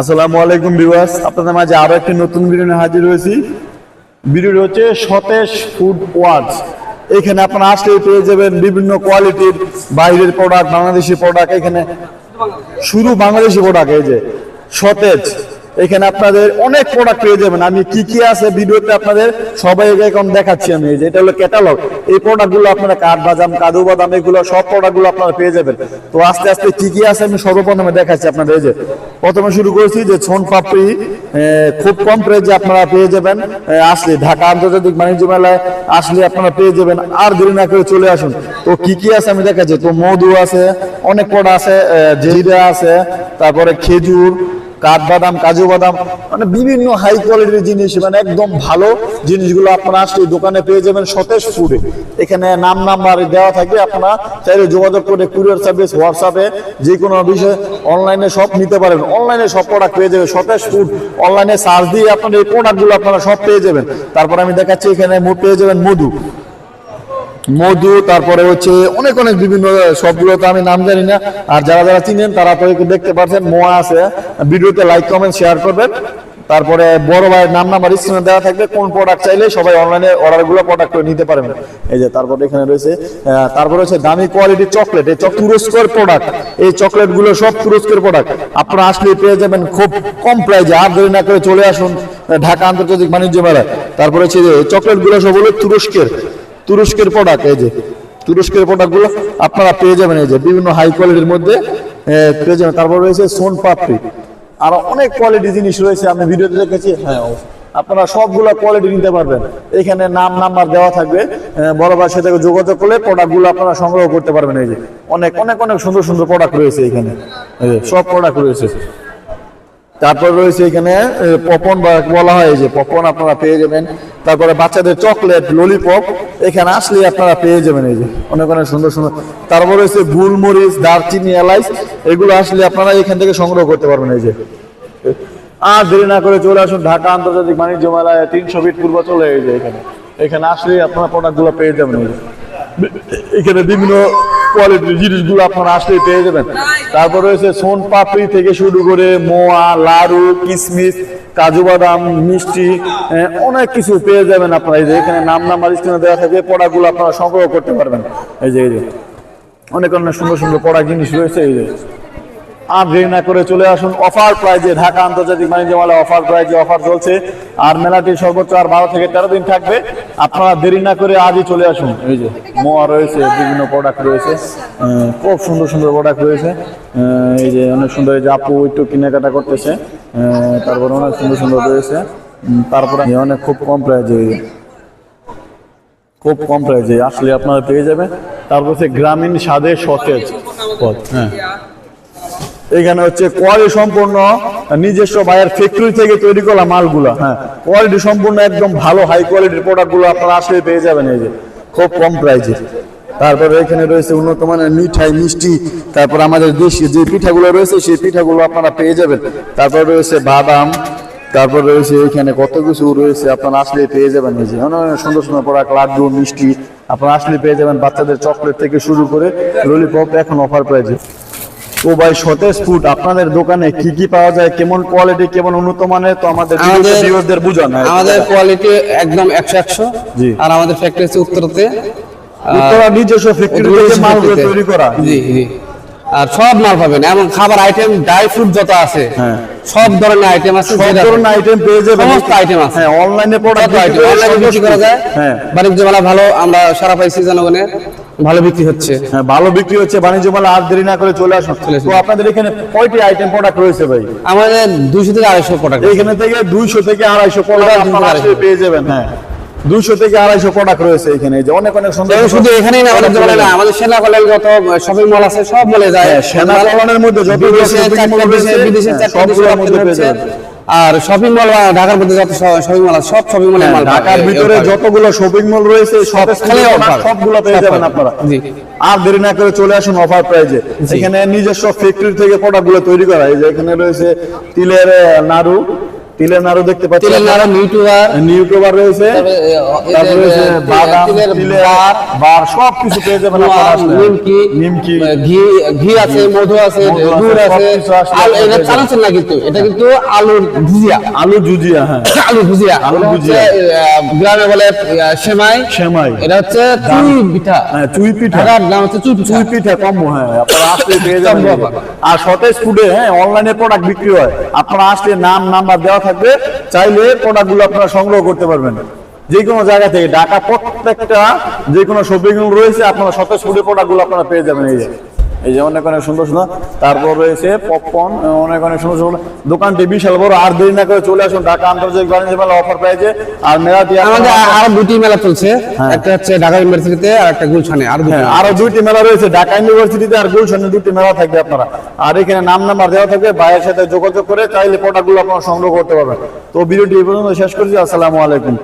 আসসালামু আলাইকুম ভিউয়ার্স, আপনাদের মাঝে আরও একটি নতুন ভিডিও হাজির হয়েছি। ভিডিওটি হচ্ছে সতেজ ফুড ওয়ার্ডস এখানে আপনারা আসলেই পেয়ে যাবেন বিভিন্ন কোয়ালিটির বাইরের প্রোডাক্ট বাংলাদেশি প্রোডাক্ট এখানে শুধু বাংলাদেশি প্রোডাক্ট এই যে সতেজ। এখানে আপনাদের অনেক প্রোডাক্ট পেয়ে যাবেন। আমি কি কি আছে ভিডিওতে আপনাদের সবাই এখন দেখাচ্ছি আমি। এই যে এটা হলো ক্যাটালগ এই প্রোডাক্টগুলো আপনারা কাঠ বাদাম, কাদু বাদাম, এগুলো সব প্রোডাক্টগুলো আপনারা পেয়ে যাবেন। তো আস্তে আস্তে কি কি আছে আমি সর্বপ্রথমে দেখাচ্ছি আপনাদের এই যে। প্রথমে শুরু করেছি যে ছোন পাপড়ি খুব কম প্রাইজে আপনারা পেয়ে যাবেন। আসলে ঢাকা আন্তর্জাতিক বাণিজ্য মেলায় আসলে আপনারা পেয়ে যাবেন। আর দেরি না করে চলে আসুন। তো কি কি আছে আমি দেখাচ্ছি। তো মধু আছে, অনেক প্রোডাক্ট আছে জিরা আছে, তারপরে খেজুর কাঠবাদাম, কাজু বাদাম মানে বিভিন্ন হাই কোয়ালিটির জিনিস মানে একদম ভালো জিনিসগুলো আপনারা আসলে দোকানে পেয়ে যাবেন সতেজ ফুডে এখানে নাম নাম্বার দেওয়া থাকে আপনারা চাইলে যোগাযোগ করে কুরিয়ার সার্ভিস হোয়াটসঅ্যাপে যে কোনো বিষয়ে অনলাইনে সব নিতে পারেন। অনলাইনে সব প্রোডাক্ট পেয়ে যাবেন সতেজ ফুড অনলাইনে সার্চ দিয়ে আপনার এই প্রোডাক্টগুলো আপনারা সব পেয়ে যাবেন। তারপর আমি দেখাচ্ছি, এখানে পেয়ে যাবেন মধু। মধু, তারপরে হচ্ছে অনেক অনেক বিভিন্ন সবগুলো তো আমি নাম জানি না। আর যারা যারা চিনেন, তারা তো দেখতে পাচ্ছেন মোয়া আছে। ভিডিওতে লাইক কমেন্ট শেয়ার করবেন। তারপরে বড় ভাইয়ের নাম নাম্বার স্ক্রিনে দেওয়া থাকবে, কোন প্রোডাক্ট চাইলে সবাই অনলাইনে অর্ডারগুলো প্রোডাক্ট করে নিতে পারবেন। এই যে, তারপরে এখানে রয়েছে তারপরে হচ্ছে দামি কোয়ালিটির চকলেট এই তুরস্কর প্রোডাক্ট এই চকলেটগুলো সব তুরস্কের প্রোডাক্ট আপনারা আসলে পেয়ে যাবেন খুব কম প্রাইজে আর দেরি না করে চলে আসুন ঢাকা আন্তর্জাতিক বাণিজ্য মেলায়। তারপরে হচ্ছে যে চকলেটগুলো সব হলো তুরস্কের। তুরস্কের প্রোডাক্ট এই যে তুরস্কের প্রোডাক্টগুলো আপনারা পেয়ে যাবেন, এই যে বিভিন্ন হাই কোয়ালিটির মধ্যে পেয়ে যাবেন। তারপর রয়েছে সোন পাপড়ি। আরও অনেক কোয়ালিটি জিনিস রয়েছে, আমি ভিডিওতে দেখেছি। হ্যাঁ আপনারা সবগুলো কোয়ালিটি নিতে পারবেন। এখানে নাম নাম্বার দেওয়া থাকবে। বড় ভাইয়ের সাথে যোগাযোগ করলে প্রোডাক্টগুলো আপনারা সংগ্রহ করতে পারবেন, এই যে। অনেক অনেক অনেক সুন্দর সুন্দর প্রোডাক্ট রয়েছে এখানে। সব প্রোডাক্ট রয়েছে। তারপর রয়েছে এখানে পপন বা বলা হয় যে পপন আপনারা পেয়ে যাবেন। তারপরে বাচ্চাদের চকলেট ললিপপ এখানে আসলে আপনারা পেয়ে যাবেন এই যে, অনেক অনেক সুন্দর সুন্দর। তারপর রয়েছে গুলমরিচ, দারচিনি, এলাইচ, এগুলো আসলে আপনারা এখান থেকে সংগ্রহ করতে পারবেন এই যে। আর দেরি না করে চলে আসুন ঢাকা আন্তর্জাতিক বাণিজ্য মেলায় তিনশো ফিট পূর্ব চলে এই যে এখানে। এখানে আসলে আপনারা প্রোডাক্টগুলো পেয়ে যাবেন এই যে। এখানে বিভিন্ন কোয়ালিটির জিনিসগুলো আপনারা আসলেই পেয়ে যাবেন। তারপর রয়েছে সোন পাপড়ি থেকে শুরু করে মোয়া, লাড়ু কিশমিশ কাজু বাদাম, মিষ্টি অনেক কিছু পেয়ে যাবেন আপনারা। এই যে এখানে নাম নাম্বার স্ক্রিনে দেওয়া থাকবে পড়াগুলো আপনারা সংগ্রহ করতে পারবেন। এই যে এই যে, অনেক অনেক সুন্দর সুন্দর পড়া জিনিস রয়েছে, এই যে। আর দেরি না করে চলে আসুন অফার প্রাইজে ঢাকা আন্তর্জাতিক বাণিজ্য মেলা অফার প্রাইজে অফার চলছে। আর মেলাটি সর্বোচ্চ আর বারো থেকে তেরো দিন থাকবে। আপনারা দেরি না করে আজই চলে আসুন। এই যে। মোয়া রয়েছে বিভিন্ন প্রোডাক্ট রয়েছে। খুব সুন্দর সুন্দর প্রোডাক্ট রয়েছে। এই যে অনেক সুন্দর এই যে আপু একটু কেনাকাটা করতেছে। তারপরে অনেক সুন্দর সুন্দর রয়েছে। তারপরে অনেক খুব কম প্রাইজে খুব কম প্রাইজে আসলে আপনারা পেয়ে যাবেন। তারপর হচ্ছে গ্রামীণ স্বাদে সতেজ পথ হ্যাঁ। এখানে হচ্ছে কোয়ালিটি সম্পূর্ণ নিজস্ব ভাইয়ের ফ্যাক্টরি থেকে তৈরি করা মালগুলো হ্যাঁ। কোয়ালিটি সম্পূর্ণ একদম ভালো হাই কোয়ালিটির প্রোডাক্টগুলো আপনারা আসলে পেয়ে যাবেন এই যে, খুব কম প্রাইজে তারপরে এখানে রয়েছে উন্নত মানের মিঠাই, মিষ্টি, তারপর আমাদের দেশীয় যে পিঠাগুলো রয়েছে, সেই পিঠাগুলো আপনারা পেয়ে যাবেন। তারপর রয়েছে বাদাম, তারপর রয়েছে এখানে কত কিছু রয়েছে আপনারা আসলে পেয়ে যাবেন অনেক সুন্দর সুন্দর প্রোডাক্ট লাড্ডু, মিষ্টি, আপনারা আসলে পেয়ে যাবেন বাচ্চাদের চকলেট থেকে শুরু করে ললিপপ এখন অফার প্রাইজে ও ভাই সতেজ ফুড আপনাদের দোকানে কি কি পাওয়া যায় কেমন কোয়ালিটি কেমন উন্নত মানের তো আমাদের ভিউয়ারদের বুঝান। হ্যাঁ। আমাদের কোয়ালিটি একদম একশো একশো। জি। আর আমাদের ফ্যাক্টরি হচ্ছে উত্তরতে। উত্তরা নিজস্ব ফ্যাক্টরি থেকে মালগুলো তৈরি করা। জি জি। আর সব মাল পাবেন। এমন খাবার আইটেম ড্রাই ফ্রুট যত আছে হ্যাঁ। সব ধরনের আইটেম আছে সব ধরনের আইটেম পেয়ে যাবেন। সমস্ত item আছে। হ্যাঁ অনলাইনে প্রোডাক্ট আইটেম অনলাইনে বিক্রি করা যায় হ্যাঁ। বাণিজ্য মেলা ভালো আমরা সারা পাইছি জনগণের ভালো বিক্রি হচ্ছে। হ্যাঁ ভালো বিক্রি হচ্ছে বাণিজ্য মেলা আর দেরি না করে চলে আসুন। তো আপনাদের এখানে কয়টি আইটেম প্রোডাক্ট রয়েছে ভাই? আমাদের দুইশো থেকে আড়াইশো প্রোডাক্ট এখানে থেকে দুইশো থেকে আড়াইশো প্রোডাক্ট পেয়ে যাবেন হ্যাঁ। দুইশো থেকে আড়াইশো প্রোডাক্ট রয়েছে এখানে যে অনেক অনেক সুন্দর শুধু এখানেই না আমাদের product না আমাদের সেনা কলেজ যত শপিং মল আছে সব মলে যায়। হ্যাঁ, সেনা কলোনির মধ্যে যতগুলো বিদেশে বিদেশে সবগুলোর মধ্যে পেয়ে যাবেন। আর শপিং মল ঢাকার মধ্যে যত শপিং মল আছে সব শপিং মলে হ্যাঁ, মাল ঢাকার ভিতরে যতগুলো শপিং মল রয়েছে সব স্থানে offer। সবগুলো পেয়ে যাবেন আপনারা। জি। আর দেরি না করে চলে আসুন অফার প্রাইজে এখানে নিজস্ব ফ্যাক্টরি থেকে প্রোডাক্টগুলো তৈরি করা। হয় যে এখানে রয়েছে তিলের নাড়ু তিলের নাড়ু দেখতে পাচ্ছেন তেলের নাড়া নিউটুবার নিউট্রোবার। রয়েছে। তারপরে রয়েছে বাদাম তিলের বার। সব কিছু পেয়ে যাবেন আপনারা নিমকি নিমকি ঘি ঘি আছে মধু আছে আছে, আলু এটা চানাচুর না কিন্তু এটা কিন্তু আলুর ভুজিয়া। আলু জুজিয়া হ্যাঁ। আলু ভুজিয়া। আলু ভুজিয়া। গ্রামে বলে সেমাই। সেমাই। এটা হচ্ছে চুই পিঠা। হ্যাঁ চুই পিঠা। ঢাকার নাম হচ্ছে চুই পিঠা। চুই পিঠা কম হ্যাঁ আপনারা আসলে পেয়ে যাবেন। আর সতেজ ফুডে হ্যাঁ অনলাইনে প্রোডাক্ট বিক্রি হয়। আপনারা আসলে নাম নাম্বার দেওয়া থাকবে, চাইলে প্রোডাক্টগুলো আপনারা সংগ্রহ করতে পারবেন। যে কোনো জায়গা থেকে, ঢাকা প্রত্যেকটা যে কোনো শপিং রয়েছে, আপনারা সতেজ ফুডের প্রোডাক্টগুলো আপনারা পেয়ে যাবেন এই যে। এই যে অনেক অনেক সুন্দর সুন্দর। তারপর রয়েছে পপকর্ন অনেক অনেক সুন্দর সুন্দর। দোকানটি বিশাল বড় আর দেরি না করে চলে আসুন ঢাকা আন্তর্জাতিক বাণিজ্য মেলা অফার পেয়েছে আর মেলাটি আমাদের আরও দুটি মেলা চলছে। একটা হচ্ছে ঢাকা ইউনিভার্সিটিতে আর একটা গুলশানে আর হ্যাঁ, আরও দুইটি মেলা রয়েছে। ঢাকা ইউনিভার্সিটিতে আর গুলশানে দুটি মেলা থাকবে আপনারা। আর এখানে নাম নাম্বার দেওয়া থাকবে ভাইয়ের সাথে যোগাযোগ করে চাইলে প্রোডাক্টগুলো আপনারা সংগ্রহ করতে পারবেন। তো ভিডিওটি এই পর্যন্ত শেষ করছি আসসালামু আলাইকুম।